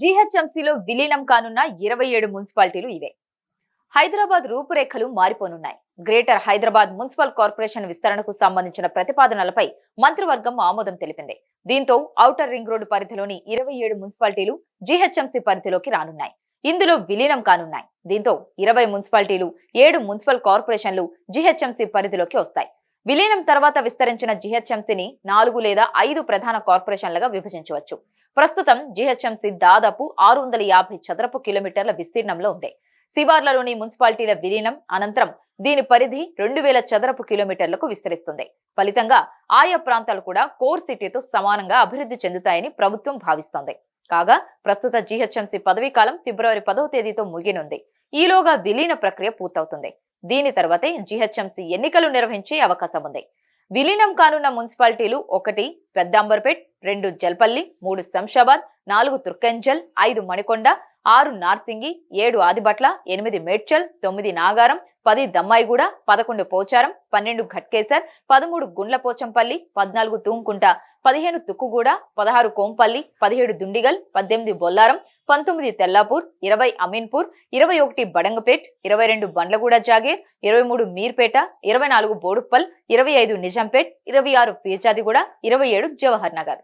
జీహెచ్ఎంసీలో విలీనం కానున్న ఇరవై ఏడు మున్సిపాలిటీలు ఇవే. హైదరాబాద్ రూపురేఖలు మారిపోనున్నాయి. గ్రేటర్ హైదరాబాద్ మున్సిపల్ కార్పొరేషన్ విస్తరణకు సంబంధించిన ప్రతిపాదనలపై మంత్రివర్గం ఆమోదం తెలిపింది. దీంతో ఔటర్ రింగ్ రోడ్డు పరిధిలోని ఇరవై ఏడు మున్సిపాలిటీలు జీహెచ్ఎంసీ పరిధిలోకి రానున్నాయి. ఇందులో విలీనం కానున్నాయి. దీంతో ఇరవై మున్సిపాలిటీలు ఏడు మున్సిపల్ కార్పొరేషన్లు జీహెచ్ఎంసీ పరిధిలోకి వస్తాయి. విలీనం తర్వాత విస్తరించిన జిహెచ్ఎంసీని నాలుగు లేదా ఐదు ప్రధాన కార్పొరేషన్లుగా విభజించవచ్చు. ప్రస్తుతం జిహెచ్ఎంసీ దాదాపు ఆరు వందల యాభై చదరపు కిలోమీటర్ల విస్తీర్ణంలో ఉంది. శివార్లలోని మున్సిపాలిటీల విలీనం అనంతరం దీని పరిధి రెండు వేల చదరపు కిలోమీటర్లకు విస్తరిస్తుంది. ఫలితంగా ఆయా ప్రాంతాలు కూడా కోర్ సిటీతో సమానంగా అభివృద్ధి చెందుతాయని ప్రభుత్వం భావిస్తోంది. కాగా ప్రస్తుత జీహెచ్ఎంసీ పదవీ కాలం ఫిబ్రవరి పదవ తేదీతో ముగినుంది ఈలోగా విలీన ప్రక్రియ పూర్తవుతుంది. దీని తర్వాతే జీహెచ్ఎంసీ ఎన్నికలు నిర్వహించే అవకాశం ఉంది. విలీనం కానున్న మున్సిపాలిటీలు ఒకటి పెద్దాంబర్పేట్ రెండు జల్పల్లి మూడు శంషాబాద్ నాలుగు తుర్కంజల్ ఐదు మణికొండ ఆరు నార్సింగి ఏడు ఆదిబట్ల ఎనిమిది మేడ్చల్ తొమ్మిది నాగారం పది దమ్మాయిగూడ పదకొండు పోచారం పన్నెండు ఘట్కేసర్ పదమూడు గుండ్లపోచంపల్లి పద్నాలుగు తూంకుంట పదిహేను తుక్కుగూడ పదహారు కోంపల్లి పదిహేడు దుండిగల్ పద్దెనిమిది బొల్లారం పంతొమ్మిది తెల్లాపూర్ ఇరవై అమీన్పూర్ ఇరవై ఒకటి బడంగపేట్ ఇరవై రెండు బండ్లగూడ జాగీర్ ఇరవై మూడు మీర్పేట ఇరవై నాలుగు బోడుప్పల్ ఇరవై ఐదు నిజాంపేట్ ఇరవై ఆరు పీర్జాదిగూడ ఇరవై ఏడు జవహర్ నగర్.